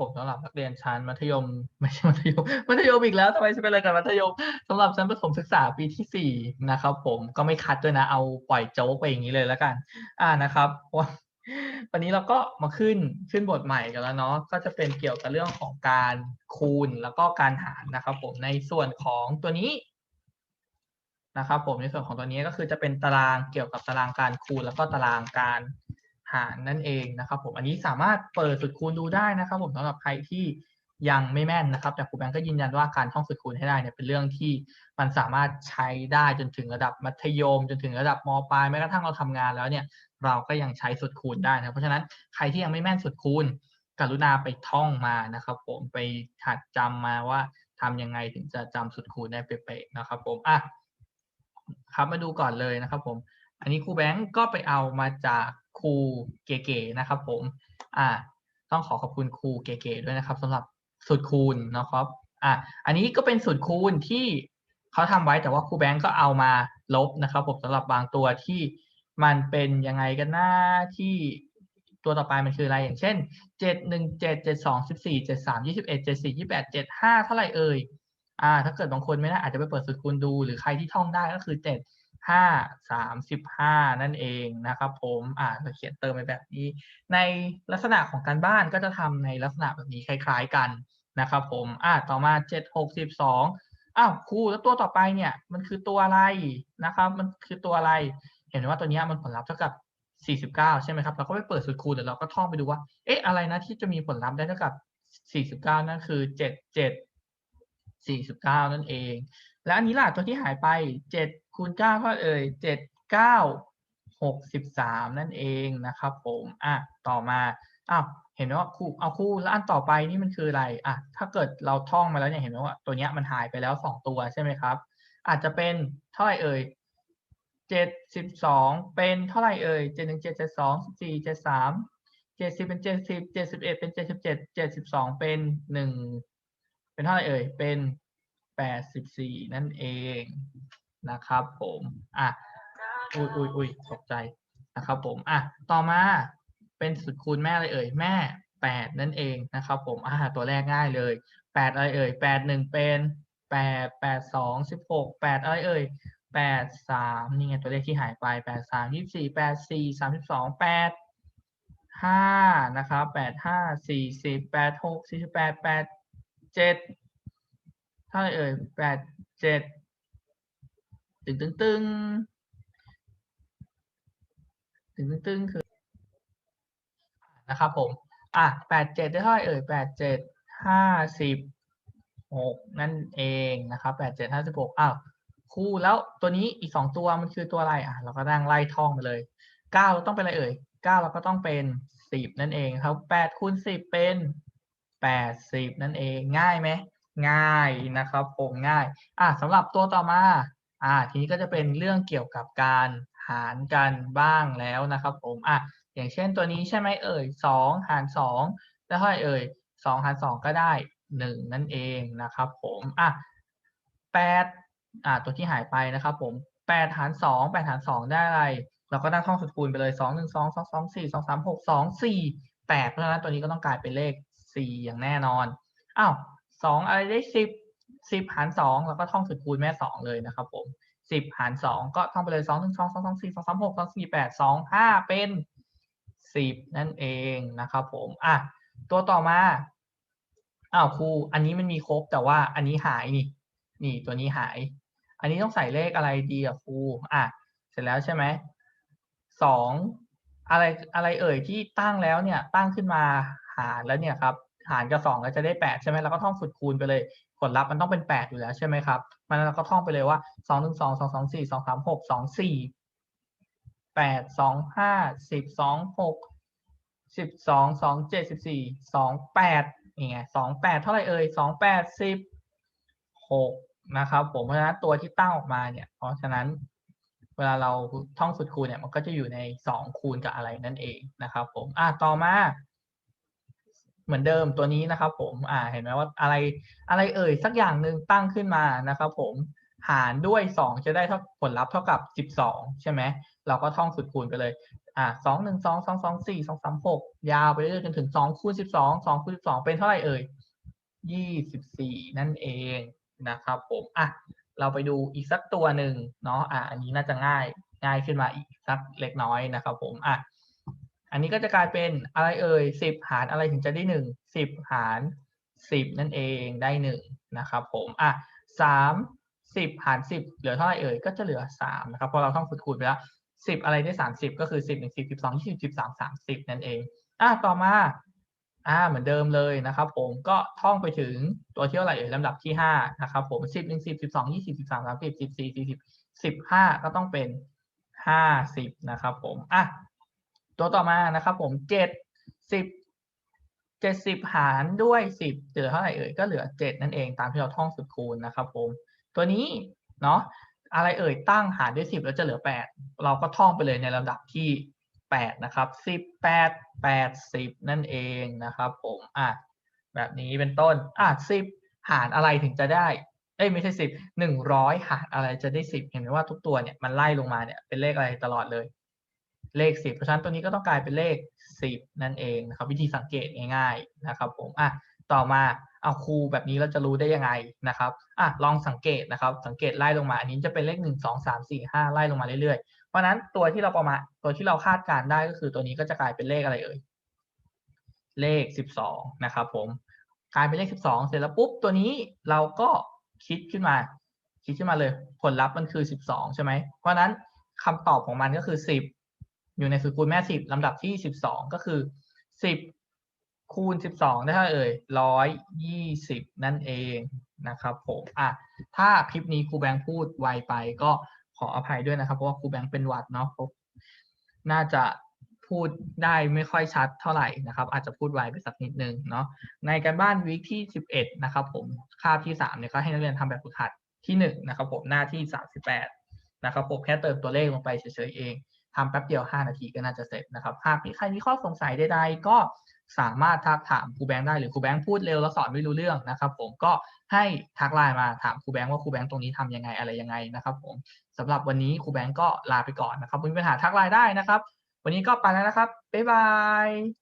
ผมสำหรับนักเรียนชั้นมัธยม ไม่ใช่มัธยม มัธยมอีกแล้วทำไมจะเป็นอะไรกับมัธยมสำหรับชั้นประถมศึกษาปีที่สี่นะครับผมก็ไม่คัดด้วยนะเอาปล่อยโจ๊กไปอย่างนี้เลยแล้วกัน อ่านะครับวันวันนี้เราก็มาขึ้นขึ้นบทใหม่กันแล้วเนาะก็จะเป็นเกี่ยวกับเรื่องของการคูณแล้วก็การหารนะครับ ผมในส่วนของตัวนี้นะครับผมในส่วนของตัวนี้ก็คือจะเป็นตารางเกี่ยวกับตารางการคูณแล้วก็ตารางการ หารนั่นเองนะครับ ผมอันนี้สามารถเปิดสุดคูณดูได้นะครับ ผมสำหรับใครที่ยังไม่แม่นนะครับ แต่ครูแบงก์ก็ยืนยันว่าการท่องสุดคูณให้ได้เนี่ยเป็นเรื่องที่มันสามารถใช้ได้จนถึงระดับมัธยม จนถึงระดับมปลายแม้กระทั่งเราทำงานแล้วเนี่ยเราก็ยังใช้สุดคูณได้นะเพราะฉะนั้นใครที่ยังไม่แม่นสุดคูณ กรุณาไปท่องมานะครับ ผมไปหัดจำมาว่าทำยังไงถึงจะจำสุดคูณได้เป๊ะๆนะครับ ผมอะครับมาดูก่อนเลยนะครับ ผม อันนี้ครูแบงก์ก็ไปเอามาจาก ครูเก๋ๆนะครับ ผมอ่าต้องขอขอบคุณครูเก๋ๆด้วยนะครับสำหรับสูตรคูณนะครับอ่าอันนี้ก็เป็นสูตรคูณที่เขาทำไว้แต่ว่าครูแบงก์ก็เอามาลบนะครับผมสำหรับบางตัวที่มันเป็นยังไงกันหน้าที่ตัวต่อไปมันคืออะไรอย่างเช่นเจ็ดหนึ่งเจ็ดเจ็ดสองสิบสี่เจ็ดสามยี่สิบเอ็ดเจ็ดสี่ยี่แปดเจ็ดห้าเท่าไหร่เอ่ยอ่าถ้าเกิดบางคนไม่ได้อาจจะไปเปิดสูตรคูณดู หรือใครที่ท่องได้ก็คือเจ็ด ห้าสามสิบห้านั่นเองนะครับผมอ่าเราเขียนเติมไปแบบนี้ ในลักษณะของการบ้านก็จะทำในลักษณะแบบนี้คล้ายๆกันนะครับผมอ่าต่อมาเจ็ดหกสิบสองอ้าวครูแล้วตัวต่อไปเนี่ยมันคือตัวอะไรนะครับ มันคือตัวอะไร เห็นว่าตัวนี้มันผลลัพธ์เท่ากับ 49 ใช่ไหมครับเราก็ไปเปิดสูตรคูณเดี๋ยวเราก็ท่องไปดูว่าเอ๊ะอะไรนะที่จะมีผลลัพธ์ได้เท่ากับ 49 นั่นคือ 77 49 นั่นเอง และอันนี้ล่ะตัวที่หายไป 7 คูณ9เท่าเอ่ย7 9 63นั่นเองนะครับผมอะต่อมาอ้าวเห็นไหมว่าคู่เอาคู่แล้วอันต่อไปนี่มันคืออะไรอะถ้าเกิดเราท่องมาแล้วเนี่ยเห็นไหมว่าตัวเนี้ยมันหายไปแล้ว2ตัวใช่ไหมครับ อาจจะเป็นเท่าไหร่เอ่ยเจ็ดสิบสองเป็นเท่าไหร่เอ่ยเจ็ดหนึ่งเจ็ดเจ็ดสองสี่เจ็ดสามเจ็ดสิบเป็นเจ็ดสิบเจ็ดสิบเอ็ดเป็นเจ็ดสิบเจ็ดเจ็ดสิบสองเป็นหนึ่งเป็นเท่าไหร่เอ่ยเป็นแปดสิบสี่นั่นเอง นะครับผมอะอุ้ยอุ้ยอุ้ยตกใจนะครับผมอะต่อมาเป็นสุดคูณแม่อะไรเอ่ยแม่แปดนั่นเองนะครับผมอ่าตัวแรกง่ายเลยแปดอะไรเอ่ยแปดหนึ่งเป็นแปดแปดสองสิบหกแปดอะไรเอ่ยแปดสามนี่ไงตัวเลขที่หายไปแปดสามยี่สี่แปดสี่สามสิบสองแปดห้านะครับแปดห้าสี่สิบแปดหกสี่สิบแปดแปดเจ็ดเท่าไหร่เอ่ยแปดเจ็ด ตึงตึงตึงตึงตึงตึงคือนะครับผม อะแปดเจ็ดได้เท่าไหร่เอ่ยแปดเจ็ดห้าสิบหกนั่นเองนะครับแปดเจ็ดห้าสิบหกอ้าวคู่แล้วตัวนี้อีกสองตัวมันคือตัวอะไรอะ เราก็นั่งไล่ท่องไปเลยเก้าเราต้องเป็นอะไรเอ่ยเก้าเราก็ต้องเป็นสิบนั่นเองครับแปดคูณสิบเป็นแปดสิบนั่นเองง่ายไหมง่ายนะครับผมง่าย อะสำหรับตัวต่อมา อ่าทีนี้ก็จะเป็นเรื่องเกี่ยวกับการหารกันบ้างแล้วนะครับผมอะอย่างเช่นตัวนี้ใช่ไหมเอ่ยสองหารสองได้เท่าไรเอ่ยสองหารสองก็ได้หนึ่งนั่นเองนะครับผมอะแปดอ่าตัวที่หายไปนะครับผมแปดหารสองแปดหารสองได้อะไร เราก็ตั้งท่องสุดคูณไปเลยสองหนึ่งสองสองสองสี่สองสามหกสองสี่แปดเพราะฉะนั้นตัวนี้ก็ต้องกลายเป็นเลขสี่อย่างแน่นอนอ้าวสองอะไรได้สิบ สิบหารสองเราก็ท่องสุดคูณแม่สองเลยนะครับผมสิบหารสองก็ท่องไปเลยสองหนึ่งสองสองสองสี่สองสามหกสองสี่แปดสองห้าเป็นสิบนั่นเองนะครับผมอะตัวต่อมาอ้าวครูอันนี้มันมีครบแต่ว่าอันนี้หายนี่นี่ตัวนี้หาย อันนี้ต้องใส่เลขอะไรดีอะครูอะเสร็จแล้วใช่ไหมสองอะไรอะไรเอ่ยที่ตั้งแล้วเนี่ยตั้งขึ้นมาหารแล้วเนี่ยครับ หารกับสองแล้วจะได้แปดใช่ไหมเราก็ท่องสุดคูณไปเลยผลลัพธ์มันต้องเป็นแปดอยู่แล้วใช่ไหมครับมันเราก็ท่องไปเลยว่าสองหนึ่งสองสองสองสี่สองสามหกสองสี่แปดสองห้าสิบสองหกสิบสองสองเจ็ดสิบสี่สองแปดนี่ไงสองแปดเท่าไหร่เอ่ยสองแปดสิบหกนะครับผมเพราะฉะนั้นตัวที่ตั้งออกมาเนี่ย เพราะฉะนั้นเวลาเราท่องสุดคูณเนี่ยมันก็จะอยู่ในสองคูณกับอะไรนั่นเองนะครับผมอะต่อมา เหมือนเดิมตัวนี้นะครับ ผม อ่า เห็นไหมว่าอะไรอะไรเอ่ยสักอย่างหนึ่งตั้งขึ้นมานะครับ ผมหารด้วยสองจะได้เท่าผลลัพธ์เท่ากับสิบสองใช่ไหมเราก็ท่องสุดคูณไปเลย อ่าสองหนึ่งสองสองสองสี่สองสามหกยาวไปเรื่อยจนถึงสองคูณสิบสองสองคูณสิบสองเป็นเท่าไหร่เอ่ยยี่สิบสี่นั่นเองนะครับ ผมอะเราไปดูอีกสักตัวหนึ่งเนาะอะอันนี้น่าจะง่ายง่ายขึ้นมาอีกสักเล็กน้อยนะครับ ผมอะ อันนี้ก็จะกลายเป็นอะไรเอ่ยสิบหารอะไรถึงจะได้หนึ่งสิบหารสิบนั่นเองได้หนึ่งนะครับผมอะสามสิบหารสิบเหลือเท่าไหร่เอ่ยก็จะเหลือสามนะครับเพราะเราต้องฝึกคูณไปแล้วสิบอะไรได้สามสิบก็คือสิบหนึ่งสิบสิบสองยี่สิบสิบสามสามสิบนั่นเองอะต่อมาอ่าเหมือนเดิมเลยนะครับผมก็ท่องไปถึงตัวที่เท่าไหร่เอ่ยลำดับที่ห้านะครับผมสิบหนึ่งสิบสิบสองยี่สิบสิบสามสามสิบสิบสี่สี่สิบสิบห้าก็ต้องเป็นห้าสิบนะครับผมอะ ตัวต่อมานะครับ ผมเจ็ดสิบเจ็ดสิบหารด้วยสิบเหลือเท่าไหร่เอ่ยก็เหลือเจ็ดนั่นเองตามที่เราท่องสูตรคูณนะครับ ผม ตัวนี้เนาะอะไรเอ่ยตั้งหารด้วยสิบแล้วจะเหลือแปดเราก็ท่องไปเลยในลำดับที่แปดนะครับสิบแปดแปดสิบนั่นเองนะครับ ผมอะแบบนี้เป็นต้นอะสิบหารอะไรถึงจะได้เอ้ยไม่ใช่สิบหนึ่งร้อยหารอะไรจะได้สิบเห็นไหมว่าทุกตัวเนี่ยมันไล่ลงมาเนี่ยเป็นเลขอะไรตลอดเลย เลขสิบเพราะฉะนั้นตัวนี้ก็ต้องกลายเป็นเลขสิบนั่นเองนะครับวิธีสังเกตง่ายๆนะครับผมอะต่อมาเอาครูแบบนี้เราจะรู้ได้ยังไงนะครับอะลองสังเกตนะครับสังเกตไล่ลงมา อันนี้จะเป็นเลขหนึ่งสองสามสี่ห้าไล่ลงมาเรื่อยๆ เพราะนั้นตัวที่เราประมาณตัวที่เราคาดการได้ก็คือตัวนี้ก็จะกลายเป็นเลขอะไรเอ่ยเลขสิบสองนะครับผมกลายเป็นเลขสิบสองเสร็จแล้วปุ๊บตัวนี้เราก็คิดขึ้นมา คิดขึ้นมาเลย ผลลัพธ์มันคือสิบสองใช่ไหมเพราะฉะนั้นคำตอบของมันก็คือสิบ อยู่ในสูตรคูณแม่สิบลำดับที่สิบสองก็คือสิบคูณสิบสองได้เท่าเอ่ยร้อยยี่สิบนั่นเองนะครับผมอะถ้าคลิปนี้ครูแบงค์พูดไวไปก็ขออภัยด้วยนะครับ เพราะว่าครูแบงค์เป็นหวัดเนาะน่าจะพูดได้ไม่ค่อยชัดเท่าไหร่นะครับ อาจจะพูดไวไปสักนิดนึงเนาะในการบ้านวีคที่สิบเอ็ดนะครับผมคาบที่สามเนี่ยก็ให้นักเรียนทำแบบฝึกหัดที่หนึ่งนะครับผมหน้าที่สามสิบแปดนะครับผมแค่เติมตัวเลขลงไปเฉยๆเอง ทำแป๊บเดียว 5 นาทีก็น่าจะเสร็จนะครับ หากมีใครมีข้อสงสัยใดๆ ก็สามารถทักถามครูแบงค์ได้หรือครูแบงค์พูดเร็วแล้วสอนไม่รู้เรื่องนะครับ ผมก็ให้ทักไลน์มาถามครูแบงค์ว่าครูแบงค์ตรงนี้ทำยังไงอะไรยังไงนะครับ ผมสำหรับวันนี้ครูแบงค์ก็ลาไปก่อนนะครับมีปัญหาทักไลน์ได้นะครับ วันนี้ก็ไปแล้วนะครับบ๊ายบาย